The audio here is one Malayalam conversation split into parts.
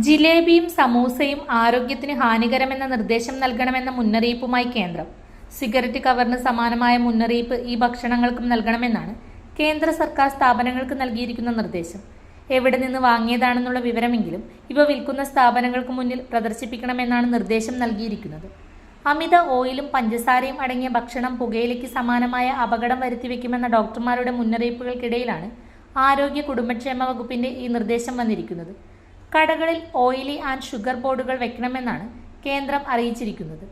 ജിലേബിയും സമൂസയും ആരോഗ്യത്തിന് ഹാനികരമെന്ന നിർദ്ദേശം നൽകണമെന്ന മുന്നറിയിപ്പുമായി കേന്ദ്രം. സിഗരറ്റ് കവറിന് സമാനമായ മുന്നറിയിപ്പ് ഈ ഭക്ഷണങ്ങൾക്കും നൽകണമെന്നാണ് കേന്ദ്ര സർക്കാർ സ്ഥാപനങ്ങൾക്ക് നൽകിയിരിക്കുന്ന നിർദ്ദേശം. എവിടെ നിന്ന് വാങ്ങിയതാണെന്നുള്ള വിവരമെങ്കിലും ഇവ വിൽക്കുന്ന സ്ഥാപനങ്ങൾക്ക് മുന്നിൽ പ്രദർശിപ്പിക്കണമെന്നാണ് നിർദ്ദേശം നൽകിയിരിക്കുന്നത്. അമിത ഓയിലും പഞ്ചസാരയും അടങ്ങിയ ഭക്ഷണം പുകയിലയ്ക്ക് സമാനമായ അപകടം വരുത്തിവെക്കുമെന്ന ഡോക്ടർമാരുടെ മുന്നറിയിപ്പുകൾക്കിടയിലാണ് ആരോഗ്യ കുടുംബക്ഷേമ വകുപ്പിന്റെ ഈ നിർദ്ദേശം വന്നിരിക്കുന്നത്. കടകളിൽ ഓയിലി ആൻഡ് ഷുഗർ ബോർഡുകൾ വെക്കണമെന്നാണ് കേന്ദ്രം അറിയിച്ചിരിക്കുന്നത്.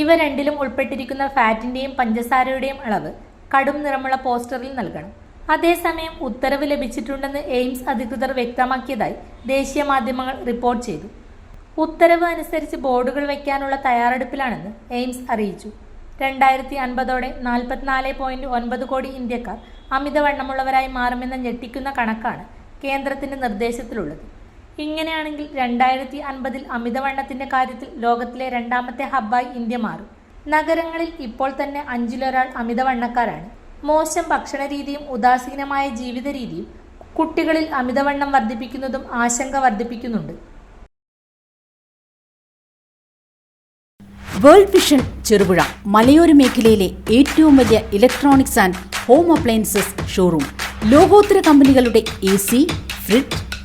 ഇവ രണ്ടിലും ഉൾപ്പെട്ടിരിക്കുന്ന ഫാറ്റിന്റെയും പഞ്ചസാരയുടെയും അളവ് കടും നിറമുള്ള പോസ്റ്ററിൽ നൽകണം. അതേസമയം ഉത്തരവ് ലഭിച്ചിട്ടുണ്ടെന്ന് എയിംസ് അധികൃതർ വ്യക്തമാക്കിയതായി ദേശീയ മാധ്യമങ്ങൾ റിപ്പോർട്ട് ചെയ്തു. ഉത്തരവ് അനുസരിച്ച് ബോർഡുകൾ വയ്ക്കാനുള്ള തയ്യാറെടുപ്പിലാണെന്ന് എയിംസ് അറിയിച്ചു. രണ്ടായിരത്തി അൻപതോടെ നാൽപ്പത്തിനാല് പോയിന്റ് ഒൻപത് കോടി ഇന്ത്യക്കാർ അമിതവണ്ണമുള്ളവരായി മാറുമെന്ന ഞെട്ടിക്കുന്ന കണക്കാണ് കേന്ദ്രത്തിന്റെ നിർദ്ദേശത്തിലുള്ളത്. ഇങ്ങനെയാണെങ്കിൽ രണ്ടായിരത്തി അൻപതിൽ അമിതവണ്ണത്തിന്റെ കാര്യത്തിൽ ലോകത്തിലെ രണ്ടാമത്തെ ഹബ്ബായി ഇന്ത്യ മാറും. നഗരങ്ങളിൽ ഇപ്പോൾ തന്നെ അഞ്ചിലൊരാൾ അമിതവണ്ണക്കാരാണ്. മോശം ഭക്ഷണ രീതിയും ഉദാസീനമായ ജീവിത രീതിയും കുട്ടികളിൽ അമിതവണ്ണം വർദ്ധിപ്പിക്കുന്നതും ആശങ്ക വർദ്ധിപ്പിക്കുന്നുണ്ട്. വേൾഡ് വിഷൻ ചെറുപുഴ മലയോര മേഖലയിലെ ഏറ്റവും വലിയ electronics and home appliances showroom. ലോകോത്തര കമ്പനികളുടെ A C fridge